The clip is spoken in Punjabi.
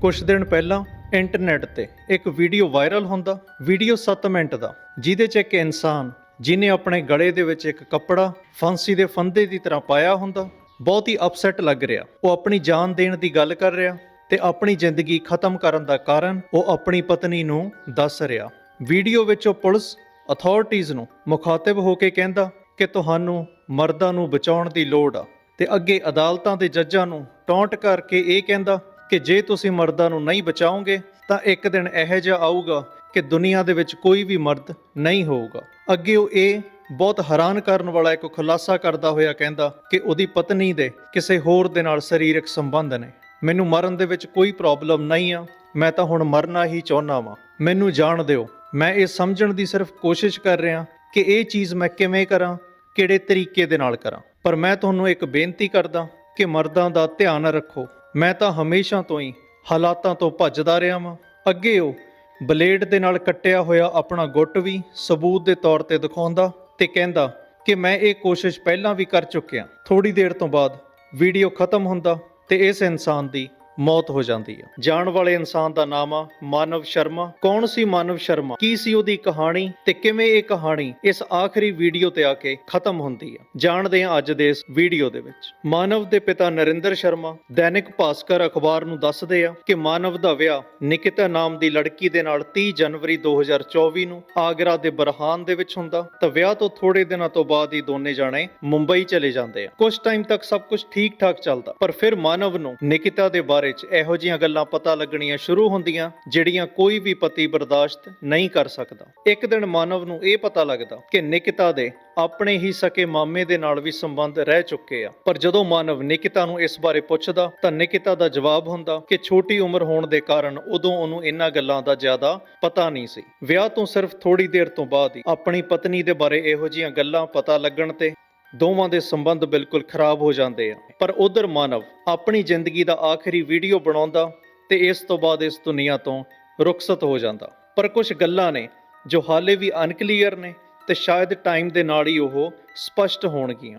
ਕੁਝ ਦਿਨ ਪਹਿਲਾਂ ਇੰਟਰਨੈਟ ਤੇ ਇੱਕ ਵੀਡੀਓ ਵਾਇਰਲ ਹੁੰਦਾ, ਵੀਡੀਓ 7 ਮਿੰਟ ਦਾ, ਜਿਹਦੇ 'ਚ ਇੱਕ ਇਨਸਾਨ ਜਿਨੇ ਆਪਣੇ ਗਲੇ ਦੇ ਵਿੱਚ ਇੱਕ ਕੱਪੜਾ ਫਾਂਸੀ ਦੇ ਫੰਦੇ ਦੀ ਤਰ੍ਹਾਂ ਪਾਇਆ ਹੁੰਦਾ, ਬਹੁਤ ਹੀ ਅਪਸੈਟ ਲੱਗ ਰਿਹਾ। ਉਹ ਆਪਣੀ ਜਾਨ ਦੇਣ ਦੀ ਗੱਲ ਕਰ ਰਿਹਾ ਤੇ ਆਪਣੀ ਜ਼ਿੰਦਗੀ ਖਤਮ ਕਰਨ ਦਾ ਕਾਰਨ ਉਹ ਆਪਣੀ ਪਤਨੀ ਨੂੰ ਦੱਸ ਰਿਹਾ। ਵੀਡੀਓ ਵਿੱਚ ਉਹ ਪੁਲਿਸ ਅਥਾਰਟੀਜ਼ ਨੂੰ ਮੁਖਾਤਬ ਹੋ ਕੇ ਕਹਿੰਦਾ ਕਿ ਤੁਹਾਨੂੰ ਮਰਦਾਂ ਨੂੰ ਬਚਾਉਣ ਦੀ ਲੋੜ ਆ ਤੇ ਅੱਗੇ ਅਦਾਲਤਾਂ ਦੇ ਜੱਜਾਂ ਨੂੰ ਟੌਂਟ ਕਰਕੇ ਇਹ ਕਹਿੰਦਾ ਕਿ ਜੇ ਤੁਸੀਂ ਮਰਦਾਂ ਨੂੰ ਨਹੀਂ ਬਚਾਓਗੇ, ਤਾਂ ਇੱਕ ਦਿਨ ਇਹੋ ਜਿਹਾ ਆਊਗਾ ਕਿ ਦੁਨੀਆ ਦੇ ਵਿੱਚ ਕੋਈ ਵੀ ਮਰਦ ਨਹੀਂ ਹੋਊਗਾ। ਅੱਗੇ ਉਹ ਇਹ ਬਹੁਤ ਹੈਰਾਨ ਕਰਨ ਵਾਲਾ ਇੱਕ ਖੁਲਾਸਾ ਕਰਦਾ ਹੋਇਆ ਕਹਿੰਦਾ ਕਿ ਉਹਦੀ ਪਤਨੀ ਦੇ ਕਿਸੇ ਹੋਰ ਦੇ ਨਾਲ ਸਰੀਰਕ ਸੰਬੰਧ ਨੇ। ਮੈਨੂੰ ਮਰਨ ਦੇ ਵਿੱਚ ਕੋਈ ਪ੍ਰੋਬਲਮ ਨਹੀਂ ਆ, ਮੈਂ ਤਾਂ ਹੁਣ ਮਰਨਾ ਹੀ ਚਾਹੁੰਦਾ ਵਾਂ। ਮੈਨੂੰ ਜਾਣ ਦਿਓ। ਮੈਂ ਇਹ ਸਮਝਣ ਦੀ ਸਿਰਫ ਕੋਸ਼ਿਸ਼ ਕਰ ਰਿਹਾ ਕਿ ਇਹ ਚੀਜ਼ ਮੈਂ ਕਿਵੇਂ ਕਰਾਂ, ਕਿਹੜੇ ਤਰੀਕੇ ਦੇ ਨਾਲ ਕਰਾਂ। ਪਰ ਮੈਂ ਤੁਹਾਨੂੰ ਇੱਕ ਬੇਨਤੀ ਕਰਦਾ ਕਿ ਮਰਦਾਂ ਦਾ ਧਿਆਨ ਰੱਖੋ। ਮੈਂ ਤਾਂ ਹਮੇਸ਼ਾ ਤੋਂ ਹੀ ਹਾਲਾਤਾਂ ਤੋਂ ਭੱਜਦਾ ਰਿਹਾ ਵਾਂ। ਅੱਗੇ ਉਹ ਬਲੇਡ ਦੇ ਨਾਲ ਕੱਟਿਆ ਹੋਇਆ ਆਪਣਾ ਗੁੱਟ ਵੀ ਸਬੂਤ ਦੇ ਤੌਰ ਤੇ ਦਿਖਾਉਂਦਾ ਤੇ ਕਹਿੰਦਾ ਕਿ ਮੈਂ ਇਹ ਕੋਸ਼ਿਸ਼ ਪਹਿਲਾਂ ਵੀ ਕਰ ਚੁੱਕਿਆ। ਥੋੜੀ ਦੇਰ ਤੋਂ ਬਾਅਦ ਵੀਡੀਓ ਖਤਮ ਹੁੰਦਾ ਤੇ ਇਸ ਇਨਸਾਨ ਦੀ ਮੌਤ ਹੋ ਜਾਂਦੀ ਹੈ ਜਾਣ ਵਾਲੇ ਇਨਸਾਨ ਦਾ ਨਾਮ ਆ ਮਾਨਵ ਸ਼ਰਮਾ। ਕੌਣ ਸੀ ਮਾਨਵ ਸ਼ਰਮਾ? ਕੀ ਸੀ ਉਹਦੀ ਕਹਾਣੀ ਤੇ ਕਿਵੇਂ ਇਹ ਕਹਾਣੀ ਇਸ ਆਖਰੀ ਵੀਡੀਓ ਤੇ ਆ ਕੇ ਖਤਮ ਹੁੰਦੀ ਹੈ ਜਾਣਦੇ ਹਾਂ ਅੱਜ ਦੇ ਇਸ ਵੀਡੀਓ ਦੇ ਵਿੱਚ। ਮਾਨਵ ਦੇ ਪਿਤਾ ਨਰਿੰਦਰ ਸ਼ਰਮਾ ਦੈਨਿਕ ਭਾਸਕਰ ਅਖਬਾਰ ਨੂੰ ਦੱਸਦੇ ਆ ਕਿ ਮਾਨਵ ਦਾ ਵਿਆਹ ਨਿਕਿਤਾ ਨਾਮ ਦੀ ਲੜਕੀ ਦੇ ਨਾਲ 30 ਜਨਵਰੀ 2024 ਨੂੰ ਆਗਰਾ ਦੇ ਬਰਹਾਨ ਦੇ ਵਿੱਚ ਹੁੰਦਾ। ਤਾਂ ਵਿਆਹ ਤੋਂ ਥੋੜੇ ਦਿਨਾਂ ਤੋਂ ਬਾਅਦ ਹੀ ਦੋਨੇ ਜਾਣੇ ਮੁੰਬਈ ਚਲੇ ਜਾਂਦੇ ਆ। ਕੁਝ ਟਾਈਮ ਤੱਕ ਸਭ ਕੁਝ ਠੀਕ ਠਾਕ ਚੱਲਦਾ। ਪਰ ਫਿਰ ਮਾਨਵ ਨੂੰ ਨਿਕਿਤਾ ਦੇ ਬਾਰੇ 'ਚ ਇਹੋ ਜਿਹੀਆਂ ਗੱਲਾਂ ਪਤਾ ਲੱਗਣੀਆਂ ਸ਼ੁਰੂ ਹੁੰਦੀਆਂ, ਜਿਹੜੀਆਂ ਕੋਈ ਵੀ ਪਤੀ ਬਰਦਾਸ਼ਤ ਨਹੀਂ ਕਰ ਸਕਦਾ। ਇੱਕ ਦਿਨ ਮਾਨਵ ਨੂੰ ਇਹ ਪਤਾ ਲੱਗਦਾ ਕਿ ਨਿਕਿਤਾ ਦੇ ਆਪਣੇ ਹੀ ਸਕੇ ਮਾਮੇ ਦੇ ਨਾਲ ਵੀ ਸੰਬੰਧ ਰਹਿ ਚੁੱਕੇ ਆ। ਪਰ ਜਦੋਂ ਮਾਨਵ ਨਿਕਿਤਾ ਨੂੰ ਇਸ ਬਾਰੇ ਪੁੱਛਦਾ, ਤਾਂ ਨਿਕਿਤਾ ਦਾ ਜਵਾਬ ਹੁੰਦਾ ਕਿ ਛੋਟੀ ਉਮਰ ਹੋਣ ਦੇ ਕਾਰਨ ਉਦੋਂ ਉਹਨੂੰ ਇਹਨਾਂ ਗੱਲਾਂ ਦਾ ਜ਼ਿਆਦਾ ਪਤਾ ਨਹੀਂ ਸੀ। ਵਿਆਹ ਤੋਂ ਸਿਰਫ ਥੋੜੀ ਦੇਰ ਤੋਂ ਬਾਅਦ ਹੀ ਆਪਣੀ ਪਤਨੀ ਦੇ ਬਾਰੇ ਇਹੋ ਜਿਹੀਆਂ ਗੱਲਾਂ ਪਤਾ ਲੱਗਣ ਤੇ ਦੋਵਾਂ ਦੇ ਸੰਬੰਧ ਬਿਲਕੁਲ ਖਰਾਬ ਹੋ ਜਾਂਦੇ ਆ। ਪਰ ਉਧਰ ਮਾਨਵ ਆਪਣੀ ਜ਼ਿੰਦਗੀ ਦਾ ਆਖਰੀ ਵੀਡੀਓ ਬਣਾਉਂਦਾ ਤੇ ਇਸ ਤੋਂ ਬਾਅਦ ਇਸ ਦੁਨੀਆ ਤੋਂ ਰੁਖਸਤ ਹੋ ਜਾਂਦਾ। ਪਰ ਕੁਝ ਗੱਲਾਂ ਨੇ ਜੋ ਹਾਲੇ ਵੀ ਅਨਕਲੀਅਰ ਨੇ ਤੇ ਸ਼ਾਇਦ ਟਾਈਮ ਦੇ ਨਾਲ ਹੀ ਉਹ ਸਪਸ਼ਟ ਹੋਣਗੀਆਂ।